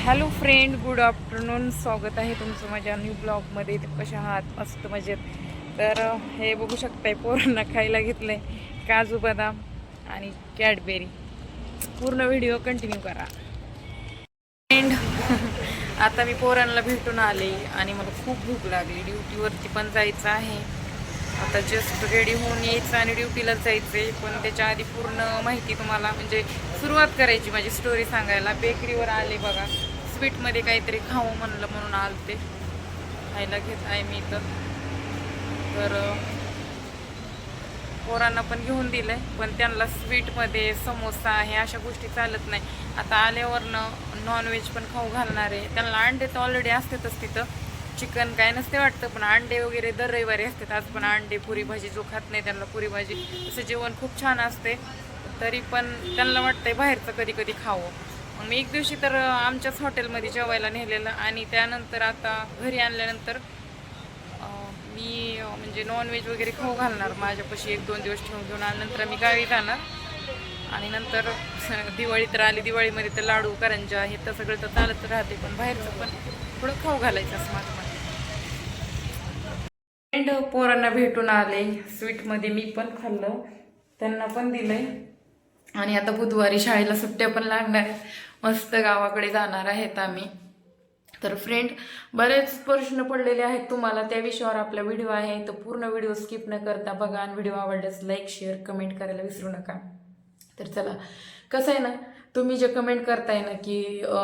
Hello friend good afternoon. स्वागत आहे तुमचं माझ्या न्यू ब्लॉगमध्ये तर कशा आहात? मस्त मजेत. तर हे बघू शकताय पोरांना खायला घेतलं आहे काजू बदाम आणि कॅडबेरी. पूर्ण व्हिडिओ कंटिन्यू करा. फ्रेंड आता मी पोरांना भेटून आले आणि मला खूप भूक लागली. ड्युटीवरती पण जायचं आहे. आता जस्ट रेडी होऊन यायचं आणि ड्युटीला जायचं आहे पण त्याच्या आधी पूर्ण माहिती तुम्हाला म्हणजे सुरुवात करायची माझी स्टोरी सांगायला. बेकरीवर आले बघा. स्वीटमध्ये काहीतरी खाऊ म्हणलं म्हणून आलते. खायला घेत आहे मी इथं. तर पोरांना पण घेऊन दिलंय. पण त्यांना स्वीटमध्ये समोसा हे अशा गोष्टी चालत नाही. आता आल्यावरनं नॉनव्हेज पण खाऊ घालणार आहे. त्यांना अंडे तर ऑलरेडी असतातच तिथं. चिकन काय नसते वाटतं पण अंडे वगैरे दर रविवारी असतात. आज पण अंडे पुरी भाजी जो खात नाही त्यांना पुरी भाजी. तसं जेवण खूप छान असते. तरी पण त्यांना वाटतंय बाहेरचं कधी कधी खावं. मग मी एक दिवशी तर आमच्याच हॉटेलमध्ये जेवायला नेलेलं आणि त्यानंतर आता घरी आणल्यानंतर मी म्हणजे नॉनव्हेज वगैरे खाऊ घालणार. माझ्यापाशी एक दोन दिवस ठेवून घेऊन आल्यानंतर मी गावी जाणार. आणि नंतर दिवाळी तर आली. दिवाळीमध्ये तर लाडू करंजा हे तर सगळं तर चालत राहते. पण बाहेरचं पण थोडं खाऊ घालायचं असं माझं फ्रेंड पोरांना भेटून आले. स्वीटमध्ये मी पण खाल्लं. त्यांना पण दिलंय. आणि आता बुधवारी शाळेला सुट्ट्या पण लागणार आहेत. मस्त गावाकडे जाणार आहेत आम्ही. तर फ्रेंड बरेच प्रश्न पडलेले आहेत तुम्हाला. त्या विषयावर आपला व्हिडिओ आहे. तर पूर्ण व्हिडिओ स्किप न करता बघा. आणि व्हिडिओ आवडल्यास लाईक शेअर कमेंट करायला विसरू नका. तर चला कसं आहे ना तुम्ही जे कमेंट करताय ना की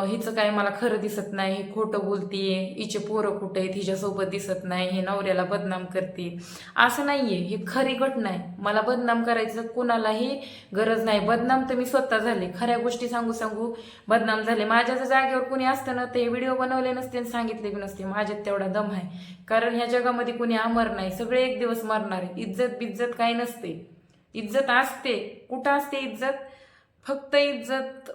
हिचं काय मला खरं दिसत नाही ही खोटं बोलतीये हिचे पोरं कुठे आहेत हिच्यासोबत दिसत नाही हे नवऱ्याला बदनाम करते. असं नाही आहे ही खरी घटना आहे. मला बदनाम करायचं कुणालाही गरज नाही. बदनाम तर मी स्वतः झाले. खऱ्या गोष्टी सांगू सांगू बदनाम झाले. माझ्या जर जागेवर कुणी असतं ना ते व्हिडिओ बनवले नसते आणि सांगितले की नसते. माझ्यात तेवढा दम आहे. कारण ह्या जगामध्ये कुणी अमर नाही. सगळे एक दिवस मरणार आहे. इज्जत बिज्जत काही नसते. इज्जत असते. कुठं असते इज्जत? फक्त इज्जत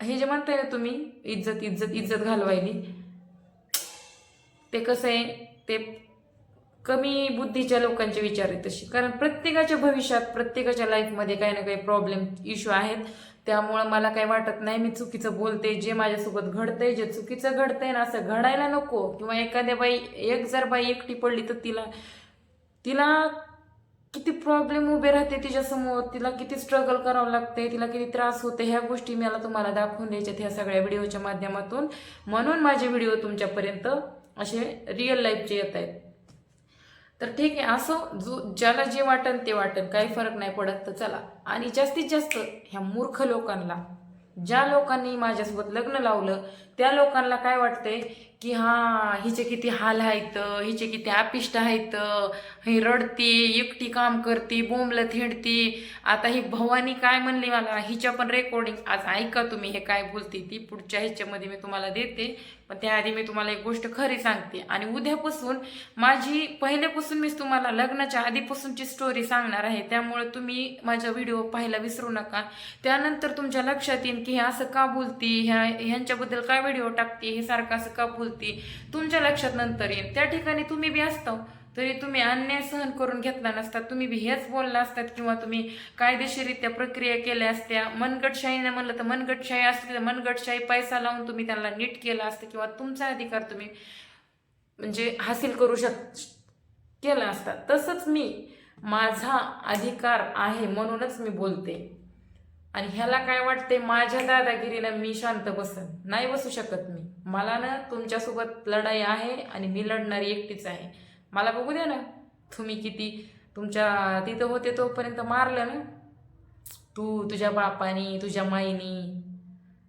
हे जे म्हणताय ना तुम्ही इज्जत इज्जत इज्जत घालवायली ते कसं आहे ते कमी बुद्धीच्या लोकांचे विचार आहेत तशी कारण प्रत्येकाच्या भविष्यात प्रत्येकाच्या लाईफमध्ये काही ना काही प्रॉब्लेम इश्यू आहेत. त्यामुळं मला काही वाटत नाही मी चुकीचं बोलते जे माझ्यासोबत घडतंय जे चुकीचं घडतंय ना असं घडायला नको. किंवा एखाद्या बाई एक जर बाई एकटी पडली तर तिला तिला किती प्रॉब्लेम उभे राहते तिच्यासमोर. तिला किती स्ट्रगल करावं लागते तिला किती त्रास होते ह्या गोष्टी मला तुम्हाला दाखवून द्यायच्यात ह्या सगळ्या व्हिडिओच्या माध्यमातून. म्हणून माझे व्हिडिओ तुमच्यापर्यंत असे रिअल लाईफचे येत आहेत. तर ठीक आहे असं जो ज्याला जे वाटन ते वाटन काही फरक नाही पडत तर चला. आणि जास्तीत जास्त ह्या मूर्ख लोकांना ज्या लोकांनी माझ्यासोबत लग्न लावलं त्या लोकांना काय वाटतंय की हा हिचे किती हाल आहेत हिचे किती अपिष्ट आहेत ही रडती एकटी काम करते बोंबलं थिंडती आता ही भवानी काय म्हणली मला? हिच्या पण रेकॉर्डिंग आज ऐका तुम्ही हे काय बोलते ती पुढच्या ह्याच्यामध्ये मी तुम्हाला देते. पण त्याआधी मी तुम्हाला एक गोष्ट खरी सांगते. आणि उद्यापासून माझी पहिल्यापासून मी तुम्हाला लग्नाच्या आधीपासूनची स्टोरी सांगणार आहे. त्यामुळे तुम्ही माझा व्हिडिओ पाहायला विसरू नका. त्यानंतर तुमच्या लक्षात येईल की हे असं का बोलती? ह्या ह्यांच्याबद्दल काय व्हिडिओ टाकते? हे सारखं असं का बोलती? तुमच्या लक्षात नंतर येईल. त्या ठिकाणी तुम्ही बी असता तरी तुम्ही अन्याय सहन करून घेतला नसता. तुम्ही बी हेच बोलला असतात किंवा तुम्ही कायदेशीरित्या प्रक्रिया केल्या असत्या. मनगटशाहीने म्हणलं तर मनगटशाही असली तर मनगटशाही पैसा लावून तुम्ही त्यांना नीट केलं असतं किंवा तुमचा अधिकार तुम्ही म्हणजे हासिल करू शक केला असता. तसंच मी माझा अधिकार आहे म्हणूनच मी बोलते. आणि ह्याला काय वाटते माझ्या दादागिरीला मी शांत बसन. नाही बसू शकत मी. मला ना तुमच्यासोबत लढाई आहे आणि मी लढणारी एकटीच आहे. मला बघू द्या ना. तुम्ही किती तुमच्या तिथं होते तोपर्यंत मारलं ना. तू तुझ्या बापानी तुझ्या माईनी.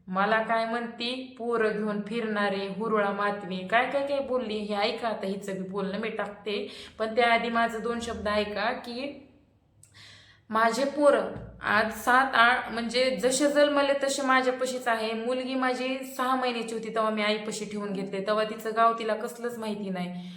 मला काय म्हणती? पोरं घेऊन फिरणारे हुरळा मातवी काय काय काय बोलली? हे ऐका आता हिचं बी बोलणं मी टाकते. पण त्याआधी माझं दोन शब्द ऐका की माझे पोरं आज सात आठ म्हणजे जसे जन्मले तसे माझ्यापाशीच आहे. मुलगी माझी सहा महिन्याची होती तेव्हा मी आईपाशी ठेवून घेतले. तेव्हा तिचं गाव तिला कसलंच माहिती नाही.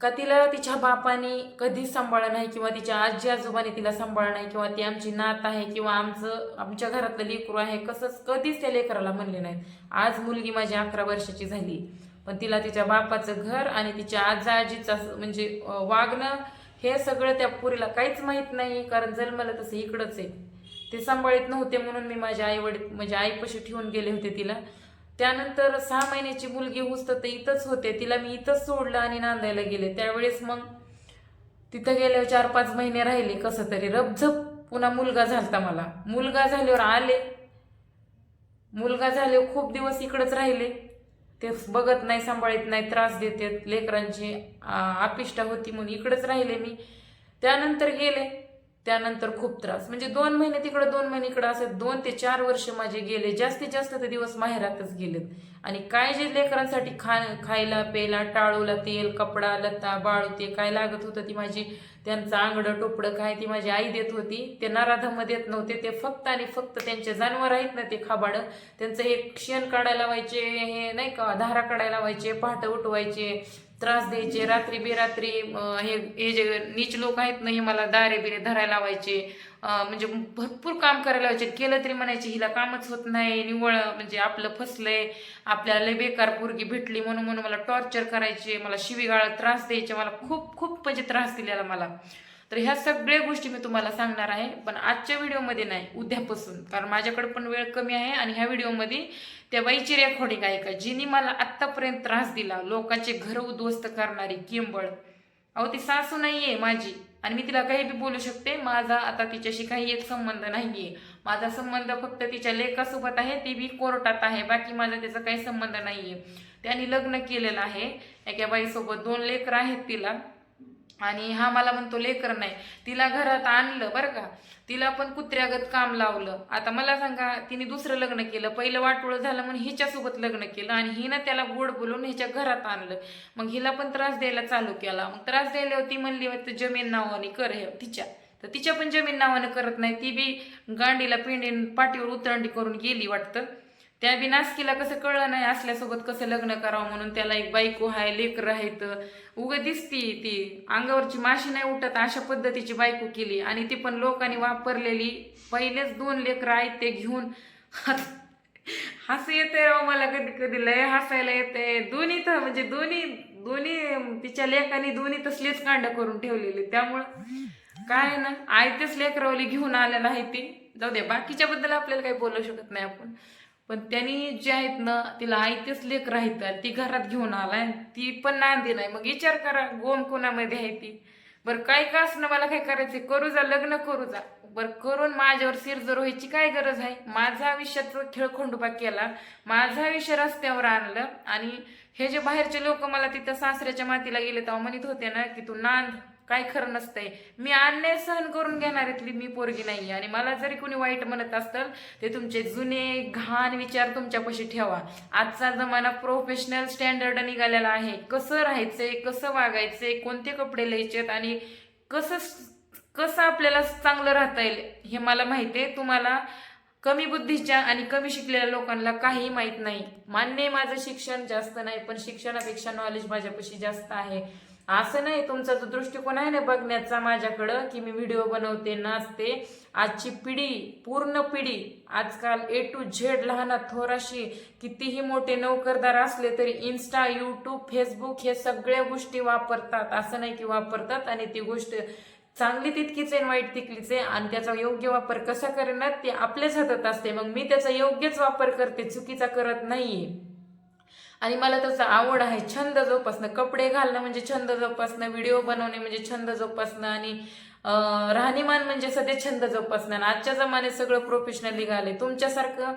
का तिला तिच्या बापाने कधीच सांभाळलं नाही किंवा तिच्या आजी आजोबाने तिला सांभाळलं नाही किंवा ती आमची नात आहे किंवा आमचं आमच्या घरातलं लेकरू आहे कसंच कधीच त्या लेकराला म्हणले नाहीत आज मुलगी माझी अकरा वर्षाची झाली. पण तिला तिच्या बापाचं घर आणि तिच्या आजा आजीचं म्हणजे वागणं हे सगळं त्या पुरीला काहीच माहीत नाही कारण जन्मलं तसं इकडंच आहे. ते सांभाळीत नव्हते म्हणून मी माझ्या आई वडील म्हणजे आईपाशी ठेवून गेले होते तिला. त्यानंतर सहा महिन्याची मुलगी हुसत तर इथंच होते. तिला मी इथंच सोडलं आणि नांदायला गेले. त्यावेळेस मग तिथं गेल्यावर चार पाच महिने राहिले. कसं तरी रबझप पुन्हा मुलगा झालता मला. मुलगा झाल्यावर आले. मुलगा झाल्यावर खूप दिवस इकडंच राहिले. ते बघत नाही सांभाळत नाही त्रास देतात. लेकरांची आ, अपिष्टा होती म्हणून इकडंच राहिले मी. त्यानंतर गेले. त्यानंतर खूप त्रास. म्हणजे दोन महिने तिकडं दोन महिने इकडं असे दोन ते चार वर्ष माझे गेले. जास्तीत जास्त ते दिवस माहेरातच गेलेत. आणि काय जे लेकरांसाठी खा खायला प्यायला टाळूला तेल कपडा लता बाळू ते काय लागत होतं ती माझी त्यांचं आंगडं टोपडं काय ती माझी आई देत होती. ते नराधम देत नव्हते. ते फक्त आणि फक्त त्यांचे जनावर आहेत ना ते खाबाडं. त्यांचं हे शेण काढायला व्हायचे हे नाही का धारा काढायला व्हायचे पहाटं उठवायचे त्रास द्यायचे रात्री बेरात्री हे हे जे नीच लोक आहेत ना हे मला दारे बिरे धरायला लावायचे. म्हणजे भरपूर काम करायला लावायचे. केलं तरी म्हणायचे हिला कामच होत नाही निवळ म्हणजे आपलं फसलंय आपल्याला लय बेकार पोरगी भेटली म्हणून म्हणून मला टॉर्चर करायचे मला शिवीगाळ त्रास द्यायचे मला खूप खूप म्हणजे त्रास दिलेला मला. तर ह्या सगळ्या गोष्टी मी तुम्हाला सांगणार आहे पण आजच्या व्हिडिओमध्ये नाही उद्यापासून. कारण माझ्याकडे पण वेळ कमी आहे आणि ह्या व्हिडिओमध्ये त्या बाईची रेकॉर्डिंग ऐका. जिने मला आत्तापर्यंत त्रास दिला. लोकांचे घर उद्ध्वस्त करणारी किंबळ. अहो ती सासू नाहीये माझी. आणि मी तिला काही बी बोलू शकते. माझा आता तिच्याशी काही एक संबंध नाहीये. माझा संबंध फक्त तिच्या लेखासोबत आहे. ती बी कोर्टात आहे. बाकी माझा त्याचा काही संबंध नाहीये. त्यांनी लग्न केलेलं आहे. एका बाईसोबत दोन लेकर आहेत तिला. आणि हा मला म्हणतो लेकर नाही. तिला घरात आणलं बरं का. तिला पण कुत्र्यागत काम लावलं. आता मला सांगा तिने दुसरं लग्न केलं. पहिलं वाटोळं झालं म्हणून हिच्यासोबत लग्न केलं आणि हिनं त्याला गोड बोलून हिच्या घरात आणलं. मग हिला पण त्रास द्यायला चालू केला. मग त्रास द्यायला ती म्हणली वाटतं जमीन नावाने कर हे तिच्या. तर तिच्या पण जमीन नावानं करत नाही. ती बी गांडीला पिंडीन पाठीवर उतरंडी करून गेली वाटतं. त्या बी नासकीला कसं कळलं नाही असल्यासोबत कसं लग्न करावं म्हणून त्याला एक बायको आहे लेकर आहेत. उगं दिसती ती. अंगावरची माशी नाही उठत अशा पद्धतीची बायको केली. आणि ती पण लोकांनी वापरलेली पहिलेच दोन लेकरं आहेत ते घेऊन. हसू येते राव मला कधी कधी लय हसायला येते दोन्ही तर म्हणजे दोन्ही दोन्ही तिच्या लेखानी दोन्ही तसलेच कांड करून ठेवलेली. त्यामुळं काय ना आयतेच लेकरवली घेऊन आलेला आहे ती. जाऊ दे बाकीच्या बद्दल आपल्याला काही बोलू शकत नाही आपण. पण त्यांनी जे आहेत ना तिला आयतेच लेख आहेत ती घरात घेऊन आलाय. ती पण नांदी नाही. मग विचार करा गोम कोणामध्ये आहे ती? बरं काय का असणं मला काय करायचं करू जा लग्न करू जा. बरं करून माझ्यावर सिरजर व्हायची काय गरज आहे? माझा आयुष्याचा खेळ खंडोबा केला. माझं आयुष्य रस्त्यावर आणलं. आणि हे जे बाहेरचे लोक मला तिथं सासऱ्याच्या मातीला गेले तेव्हा म्हणत होते ना की तू नांद. काय खरं नसतंय. मी अन्याय सहन करून घेणाऱ्यातली मी पोरगी नाही आणि मला जरी कोणी वाईट म्हणत असतं ते तुमचे जुने घाण विचार तुमच्यापाशी ठेवा. आजचा जमाना प्रोफेशनल स्टँडर्ड निघालेला आहे. कसं राहायचंय कसं वागायचंय कोणते कपडे लिहायचेत आणि कसं कसं आपल्याला चांगलं राहता येईल हे मला माहिती आहे. तुम्हाला कमी बुद्धीच्या आणि कमी शिकलेल्या लोकांना काही माहीत नाही. मान्य माझं शिक्षण जास्त नाही पण शिक्षणापेक्षा नॉलेज माझ्यापाशी जास्त आहे. असं नाही तुमचा जो दृष्टिकोन आहे ना बघण्याचा माझ्याकडं की मी व्हिडिओ बनवते नाचते. आजची पिढी पूर्ण पिढी आजकाल ए टू झेड लहानात थोराशी कितीही मोठे नोकरदार असले तरी इन्स्टा यूट्यूब फेसबुक हे सगळ्या गोष्टी वापरतात. असं नाही की वापरतात आणि ती गोष्ट चांगली तितकीच आहे वाईट तितकीच आहे. आणि त्याचा योग्य वापर कसा करणार ते आपल्याच हातात असते. मग मी त्याचा योग्यच वापर करते चुकीचा करत नाहीये. आणि मला त्याचा आवड आहे छंद जोपासणं. कपडे घालणं म्हणजे छंद जोपासणं व्हिडिओ बनवणे म्हणजे छंद जोपासणं आणि राहणीमान म्हणजे सध्या छंद जोपासणं. आणि आजच्या जमान्यात सगळं प्रोफेशनल निघाले तुमच्यासारखं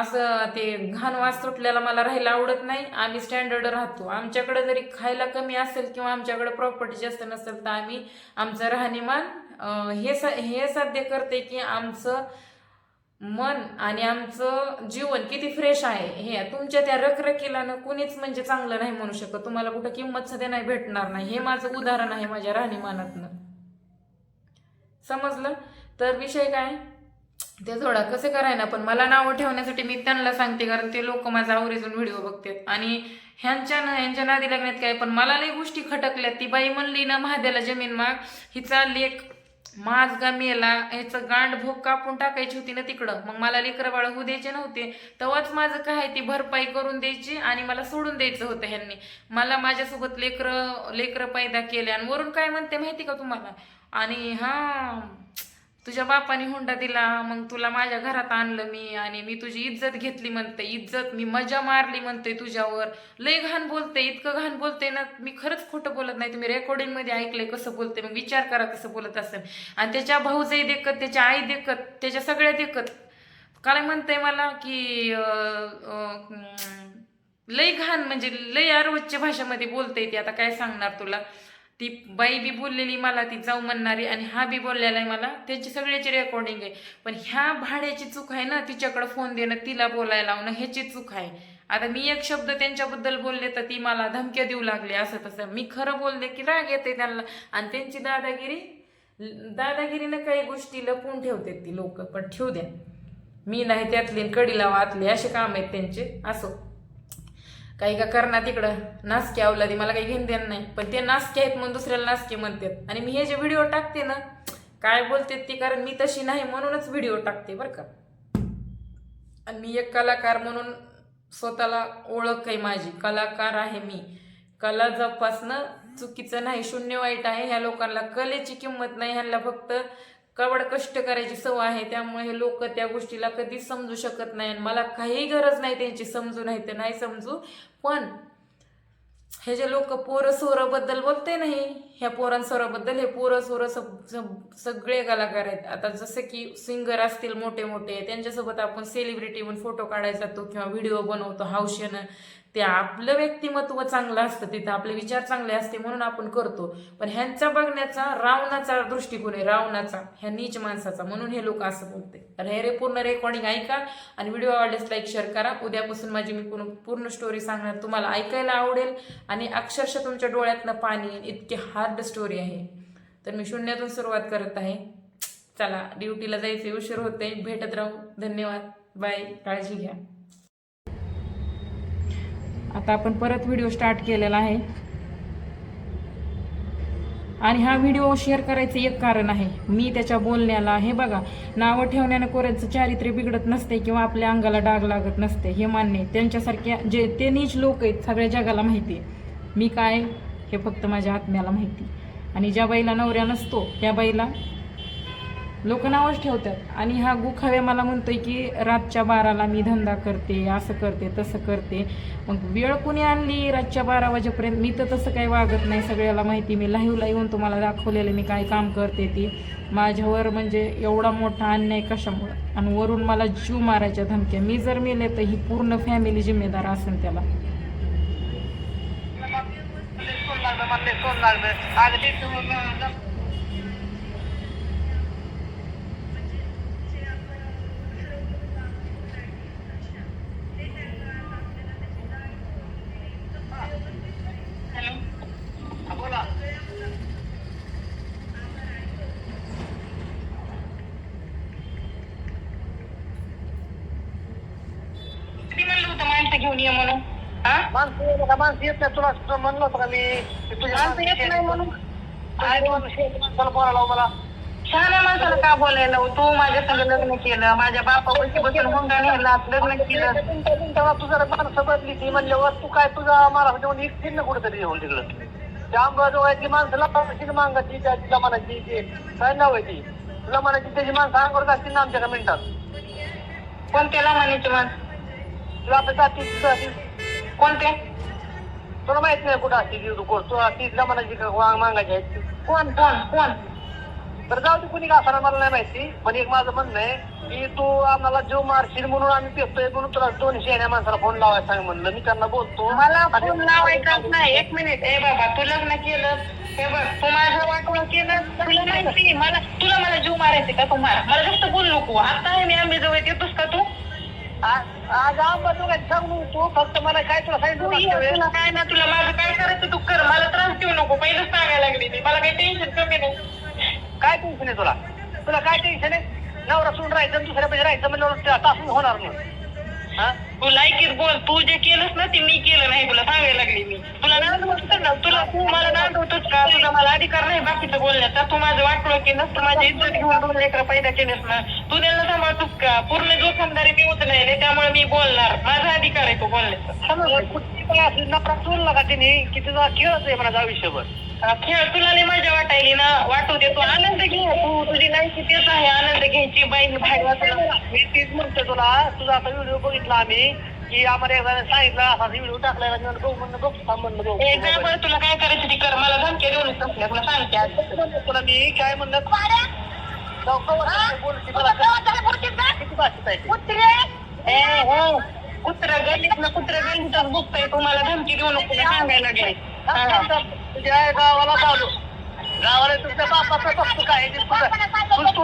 असं ते घाण वास सुटल्याला मला राहायला आवडत नाही. आम्ही स्टँडर्ड राहतो. आमच्याकडे जरी खायला कमी असेल किंवा आमच्याकडे प्रॉपर्टी जास्त नसेल तर आम्ही आमचं राहणीमान हे सा हे साध्य करते की आमचं मन आणि आमचं जीवन किती फ्रेश आहे हे तुमच्या त्या रखरखीला ना कुणीच म्हणजे चांगलं नाही म्हणू शकत. तुम्हाला कुठं किंमत सध्या नाही भेटणार नाही. हे माझं उदाहरण आहे माझ्या राहणीमानातनं. समजलं? तर विषय काय? ते थोडा कसे कराय ना पण मला नावं ठेवण्यासाठी मी त्यांना सांगते कारण ते लोक माझा आवरेजून व्हिडिओ बघतात. आणि ह्यांच्या ना ह्यांच्या नादी लागण्यात काय पण मला लई गोष्टी खटकल्यात. ती बाई म्हणली ना महाद्याला जमीन माग. हिचा लेख माझ गा मेला ह्याचं गांड भोग कापून टाकायची होती ना तिकडं. मग मला लेकरं बाळ होऊ द्यायचे नव्हते. तेव्हाच माझं काय ती भरपाई करून द्यायची आणि मला सोडून द्यायचं होतं ह्यांनी. मला माझ्यासोबत लेकरं लेकरं पैदा केले आणि वरून काय म्हणते माहिती का तुम्हाला? आणि हा तुझ्या बापाने हुंडा दिला मग तुला माझ्या घरात आणलं मी आणि मी तुझी इज्जत घेतली म्हणते. इज्जत मी मजा मारली म्हणते तुझ्यावर. लय घाण बोलते इतकं घाण बोलते ना मी खरंच खोटं बोलत नाही. तुम्ही रेकॉर्डिंगमध्ये ऐकलंय कसं बोलते मग विचार करा कसं बोलत असेल. आणि त्याच्या भाऊजाई देखत त्याच्या आई देखत त्याच्या सगळ्या देखत. काय म्हणते मला की लई लय घाण म्हणजे लय अरोजच्या भाषेमध्ये बोलते ती. आता काय सांगणार तुला? ती बाई बी बोललेली मला ती जाऊ म्हणणारी आणि हा बी बोललेला आहे मला. त्यांची सगळ्याची रेकॉर्डिंग आहे. पण ह्या भाड्याची चूक आहे ना तिच्याकडं फोन देणं तिला बोलायला लावणं ह्याची चूक आहे. आता मी एक शब्द त्यांच्याबद्दल बोलले तर ती मला धमक्या देऊ लागली. असं तसं. मी खरं बोलले की राग येते त्यांना. आणि त्यांची दादागिरी दादागिरीनं काही गोष्टी लपवून ठेवतात ती लोक. पण ठेवू द्या. मी नाही त्यातली कडीला आतली. असे काम आहेत त्यांचे. असो. काही का करणार तिकडं. नासके अवलादी मला काही घेऊन देणं नाही. पण ते नासके आहेत म्हणून दुसऱ्याला नासके म्हणतात. आणि मी हे जे व्हिडिओ टाकते ना काय बोलते ती कारण मी तशी नाही म्हणूनच व्हिडिओ टाकते बरं का. आणि मी एक कलाकार म्हणून स्वतःला ओळख आहे माझी. कलाकार आहे मी. कला जपासणं चुकीचं नाही. शून्य वाईट आहे. ह्या लोकांना कलेची किंमत नाही. ह्यांना फक्त कवड कष्ट करायची सवय आहे त्यामुळे हे लोक त्या गोष्टीला कधीच समजू शकत नाही आणि मला काही गरज नाही त्यांची समजू नाही तर नाही समजू. पण हे जे लोक पोरं सोराबद्दल बोलते नाही ह्या पोरांसोराबद्दल हे पोरं सोरं सब- सगळे कलाकार आहेत. आता जसं की सिंगर असतील मोठे मोठे त्यांच्यासोबत आपण सेलिब्रिटी म्हणून फोटो काढायचा तो किंवा व्हिडिओ बनवतो हौशेनं ते आपलं व्यक्तिमत्व चांगलं असतं तिथं आपले विचार चांगले असते म्हणून आपण करतो. पण ह्यांचा बघण्याचा रावणाचा दृष्टिकोन आहे रावणाचा ह्या नीच माणसाचा म्हणून हे लोक असं बोलते. तर हे रे पूर्ण रेकॉर्डिंग ऐका आणि व्हिडिओ आवडल्यास लाईक शेअर करा. उद्यापासून माझी मी पूर्ण पूर्ण स्टोरी सांगणार तुम्हाला ऐकायला आवडेल आणि अक्षरशः तुमच्या डोळ्यातनं पाणी इतकी हार्ड स्टोरी आहे. तर मी शून्यातून सुरुवात करत आहे. चला ड्युटीला जायचे उशीर होते भेटत राहू. धन्यवाद. बाय काळजी घ्या. आता आपण परत व्हिडिओ स्टार्ट केलेला आहे. आणि हा व्हिडिओ शेअर करायचं एक कारण आहे. मी त्याच्या बोलण्याला हे बघा नावं ठेवण्यानं कोऱ्याचं चारित्र्य बिघडत नसते किंवा आपल्या अंगाला डाग लागत नसते हे मान्य आहे. त्यांच्यासारख्या जे ते नीच लोक आहेत सगळ्या जगाला माहिती आहे. मी काय हे फक्त माझ्या आत्म्याला माहिती आणि ज्या बाईला नवऱ्या नसतो त्या बाईला लोक नावच ठेवतात. आणि हा गुखावे मला म्हणतोय की रातच्या बाराला मी धंदा करते असं करते तसं करते. मग वेळ कुणी आणली रातच्या बारा वाजेपर्यंत? मी तर तसं काही वागत नाही सगळ्याला माहिती मी लाईव्हला येऊन तुम्हाला दाखवलेलं मी काय काम करते ती. माझ्यावर म्हणजे एवढा मोठा अन्याय कशामुळं? आणि वरून मला जीव मारायच्या धमक्या. मी जर मेले तर ही पूर्ण फॅमिली जिम्मेदार असेल त्याला. सोन लागलं म्हणले सोन लागलं आज ते तुम्ही- हॅलो हा, बोला किती म्हणलं होतं माणसं घेऊन ये म्हणून. हा? माणसं येत का माणसं येत नाही. तुला म्हणलं होतं का मी? की माणसं येत नाही म्हणून. तुझी माणसं येत माणसाला बोलायला लाव मला. माणसाला का बोलायला हो? तू माझ्या संग लग्न केलं माझ्या बापावरची बसून हुंडा नेला लग्न केलं. तेव्हा तू जरा माणसं बदली ती म्हणल्यावर तू काय तुझा मला देऊन एकटीन ना कुठेतरी येऊन तिकडं त्या अंबाजोगायची माणसं लावायची का मांगाची त्या तिला म्हणायची ते काय नाव आहे ती? म्हणायची त्याची माणसं अंगावर असतील ना आमच्या मिनिटात? कोणत्याला म्हणायची माणसं? जाती कोणते? तुला माहीत नाही कुठं असते ती तू कोण तू तिला म्हणायची मागायची आहे कोण कोण कोण? तर जाऊ दे कुणी का असणार मला नाही माहिती. पण एक माझं म्हणणं आहे की तू आम्हाला जीव मारशील म्हणून आम्ही पेटतोय म्हणून तुला दोन शेण्या माणसाला फोन लावायला सांग म्हणलं. मी त्यांना बोलतो. मला फोन लावायचाच नाही. एक मिनिट ए बाबा तू लग्न केलं. हे बघ तू माझं वाटलं केलं. तुला माहिती मला तुला मला जीव मारायचे का? तू मारा. मला जास्त बोल नको. आता मी आंबे जवळ येतोस का तू? सांगू तू फक्त मला काय तुला सांगितलं काय ना तुला माझं काय करायचं तू कर मला त्रास देऊ नको पहिलंच सांगायला लागली मी मला काही टेन्शन कमी नाही. काय टेन्शन आहे तुला? तुला काय टेन्शन आहे? नवरा सोडून राहायचं दुसऱ्या पैसे राहायचं म्हणजे तासून होणार नाही. हा? तू लायकीत बोल. तू जे केलंस ना ते मी केलं नाही. तुला सांगायला लागली मी. तुला नांदवतोच ना. तुला तू मला नांदवतोच का? तुझा मला अधिकार नाही बाकीचं बोलण्याचा. तू माझं वाटलं केलंस. तू माझी इज्जत घेऊन दोन लेकरं पैदा केलंस ना. तू त्यांना सांभाळतोस का? पूर्ण जोखमदारी मी उचलायले त्यामुळे मी बोलणार. माझा अधिकार आहे तो बोलण्याचा. समज का तिने? की तुझा खेळच आहे माझा आयुष्यभर. खेळ तुला लई मजा वाटायली ना. वाटू दे तू. घे तू तुझी लाईफ तेच आहे आनंद घ्यायची बाईक बाहेर वाचला मी तीच म्हणतो तुला तुझा आता व्हिडिओ बघितला आम्ही की आम्हाला एकदा सांगितलं असा व्हिडिओ टाकलाय मी म्हणलं बघ म्हणलं बघ थांब म्हणलं बघ. ए जा बरं तुला काय करायचं ते कर मला धमकी देऊन संपल्या तुला सांगते आज. म्हणलं तुला मी काय म्हणलं? जाऊ, कवर काय बोलते तुला किती भाषेत आहे ते? ए हो. कुत्र गल्लीत ना कुत्र गल्लीतच बघतोय तुम्हाला धमकी देऊ नको सांगायला लागले तुझ्या गावाला चालू. गावाला तुझ्या बापाचं बघतो काय ते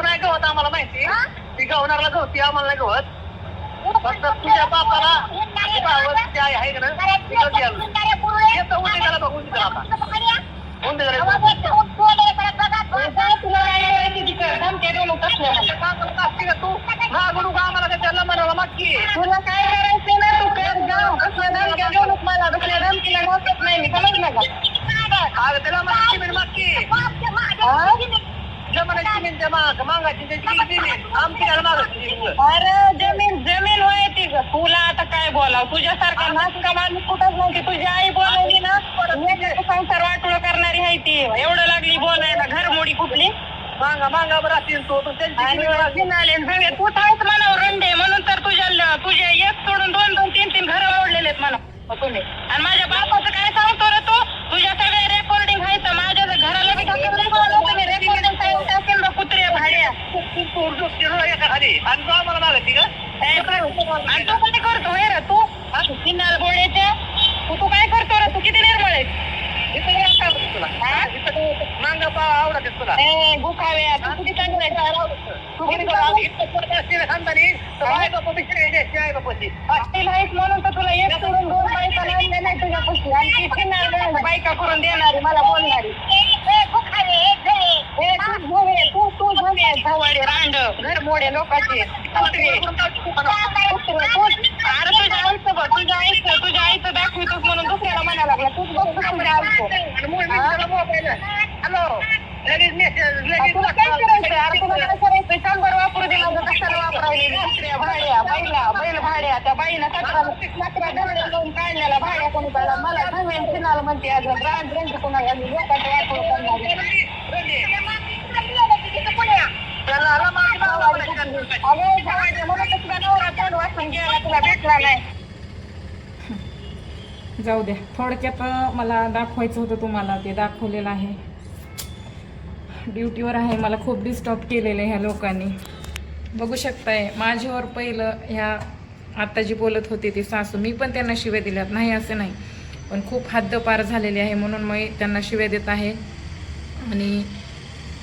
नाही गवत आम्हाला माहिती. ती गवणारला गवती आम्हाला नाही गवत. फक्त तुझ्या बापाला आहे का ना बघून ते? आम्हाला? त्याला म्हणाला मागकी तुला काय करायचं ना? तू कर जाऊ कसल्या धमक्या देऊ नको मला कसल्या धमकीला नाही मी. त्याला जमीन माग मागायची त्याची आमची त्याला मागायची अरे जमीन जमीन होय ती ग तुला आता काय बोलाव तुझ्यासारखा नाच माणूस कुठंच नव्हती तुझी आई बोलावली ना संसार वाटोळ करणारी आहे ती एवढं लागली बोलायला घरमोडी कुठली मांगा मांगा बरं असेल तो पण त्यांची आणि जमीन मागं. फिनाले सगळे तू थांबत मला रंडे म्हणून तर तुझ्या ल- तुझ्या एक सोडून दोन दोन तीन तीन घरं मोडलेले आहेत मला तुम्ही आणि माझ्या बापाचं काय सांगतो रे तू तुझ्या सगळे रेकॉर्डिंग आहे तर माझ्या घराला बी रेकॉर्डिंग टाकेल ना कुत्रे भाड्या तू तू झोपते ना एका खाली आणि तू आम्हाला मागायची का आणि तू करतो हे रे तू? किन्नाल बोळ्याच्या तू तू काय करतो रे? तू किती निर्मळ होतं तुला हा? इथं काय मांगा पा आवडत आहे तुला गुखाव्या तू तू म्हणून तर एक सोडून दोन बायका आणल्या नाही तुझ्यापाशी. आणि ती किन्नाल बायका करून देणारी मला बोलणारी तू तू तू झोळे, झवाडे, रांड. घर मोडे लोकांचे. तुझ्या आईचं तुझ्या आईचं दाखवितोस म्हणून दुसऱ्याला म्हणायला लागला. तूच बघ हॅलो लगेच मेसेज लगेच शंभर वापरू दे माझं कशाला वापरायला दुसऱ्या भाड्या बैला बैल भाड्या त्या बाईनं लावून भाड्या कोणी काढला मला फिनाल म्हणते रान रेंज कोणाला लोकांचं वापरू करणार. अगं मला तुला नवरा तोंड वाचून गेला तुला भेटला नाही जाऊ द्या. थोडक्यात मला दाखवायचं होतं तुम्हाला ते दाखवलेलं आहे. ड्युटीवर आहे मला खूप डिस्टर्ब केलेलं आहे ह्या लोकांनी. बघू शकताय माझ्यावर पहिलं ह्या आत्ता जी बोलत होती ती सासू मी पण त्यांना शिव्या दिल्यात. नाही असं नाही. पण खूप हद्दपार झालेली आहे म्हणून मी त्यांना शिव्या देत आहे. आणि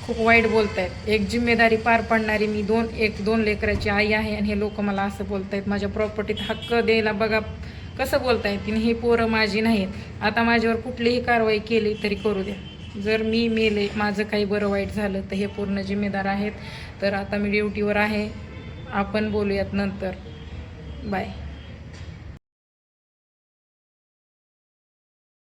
खूप वाईट बोलत आहेत एक जिम्मेदारी पार पाडणारी मी दोन एक दोन लेकराची आई आहे आणि हे लोक मला असं बोलत आहेत माझ्या प्रॉपर्टीत हक्क द्यायला बघा. कसं बोलता येतील? हे पोरं माझी नाहीत. आता माझ्यावर कुठलीही कारवाई केली तरी करू द्या. जर मी मेले माझं काही बरं वाईट झालं तर हे पूर्ण जिम्मेदार आहेत. तर आता मी ड्युटीवर आहे. आपण बोलूयात नंतर. बाय.